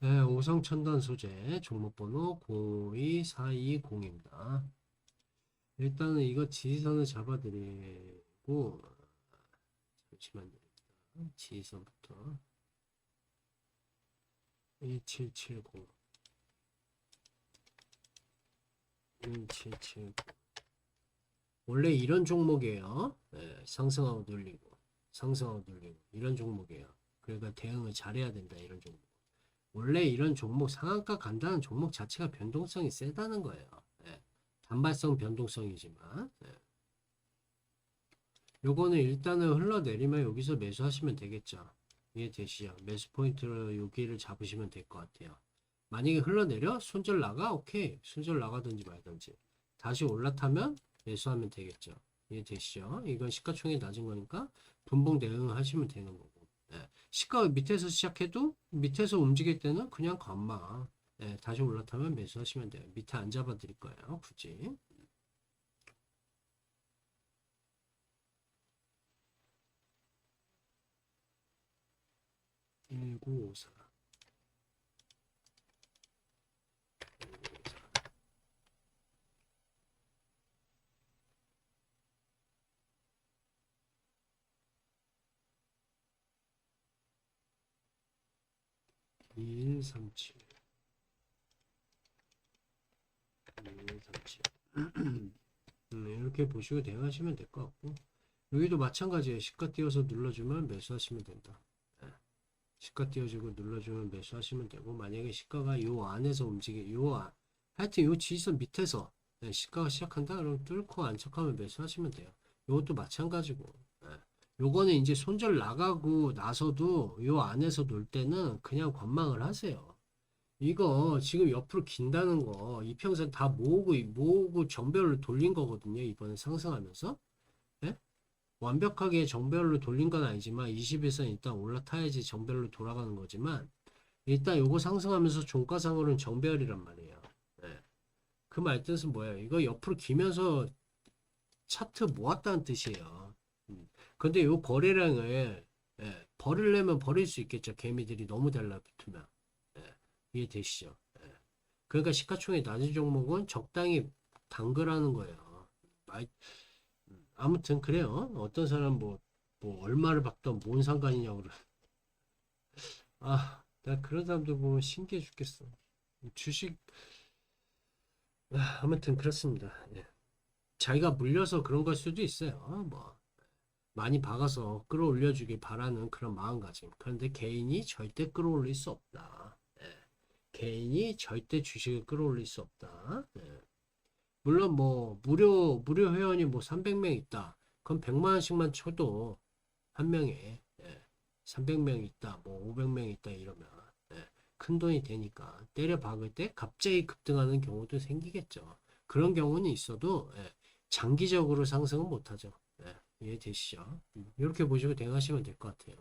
네, 오성천단 소재 종목번호 024220입니다. 일단은 이거 지지선을 잡아드리고 잠시만요. 지지선부터 1770 1770 원래 이런 종목이에요. 네, 상승하고 눌리고 상승하고 눌리고 이런 종목이에요. 그러니까 대응을 잘해야 된다 이런 종목. 원래 이런 종목 상한가 간다는 종목 자체가 변동성이 세다는 거예요. 예. 단발성 변동성이지만 예. 요거는 일단은 흘러내리면 여기서 매수하시면 되겠죠. 이해되시죠? 매수 포인트를 여기를 잡으시면 될 것 같아요. 만약에 흘러내려 손절 나가 오케이 손절 나가든지 말든지 다시 올라타면 매수하면 되겠죠. 이해되시죠? 이건 시가총액 낮은 거니까 분봉 대응하시면 되는 거고. 예. 시가 밑에서 시작해도 밑에서 움직일 때는 그냥 감마. 예, 다시 올라타면 매수하시면 돼요. 밑에 안 잡아 드릴 거예요. 굳이. 일구오사 일삼칠 일삼칠 음, 이렇게 보시고 대응하시면 될 것 같고 여기도 마찬가지예요. 시가 띄어서 눌러주면 매수하시면 된다. 예. 시가 띄워주고 눌러주면 매수하시면 되고 만약에 시가가 요 안에서 움직이 요 안, 하여튼 요 지지선 밑에서 예, 시가가 시작한다 그러면 뚫고 안착하면 매수하시면 돼요. 요것도 마찬가지고 예. 요거는 이제 손절 나가고 나서도 요 안에서 놀 때는 그냥 관망을 하세요. 이거 지금 옆으로 긴다는 거 이평선 다 모으고 모으고 정배열로 돌린 거거든요. 이번에 상승하면서 예? 완벽하게 정배열로 돌린 건 아니지만 21선 일단 올라타야지 정배열로 돌아가는 거지만 일단 요거 상승하면서 종가상으로는 정배열이란 말이에요. 예. 그말 뜻은 뭐예요? 이거 옆으로 기면서 차트 모았다는 뜻이에요. 음. 근데 요 거래량을 예, 버리려면 버릴 수 있겠죠. 개미들이 너무 달라붙으면. 예, 이해되시죠? 예. 그러니까 시가총액 낮은 종목은 적당히 담그라는 거예요. 아무튼 그래요. 어떤 사람 뭐, 뭐 얼마를 받던 뭔 상관이냐고 그래. 아, 나 그런 사람들 보면 신기해 죽겠어. 주식 아, 아무튼 그렇습니다. 예. 자기가 물려서 그런 걸 수도 있어요. 뭐 많이 박아서 끌어올려주길 바라는 그런 마음가짐. 그런데 개인이 절대 끌어올릴 수 없다. 예. 개인이 절대 주식을 끌어올릴 수 없다. 예. 물론 뭐 무료 무료 회원이 뭐 300명 있다. 그럼 100만 원씩만 쳐도 한 명에 예. 300명 있다. 뭐 500명 있다 이러면 예. 큰 돈이 되니까 때려 박을 때 갑자기 급등하는 경우도 생기겠죠. 그런 경우는 있어도 예. 장기적으로 상승은 못하죠. 예. 이해되시죠? 음, 이렇게 보시고 대응하시면 될 것 같아요.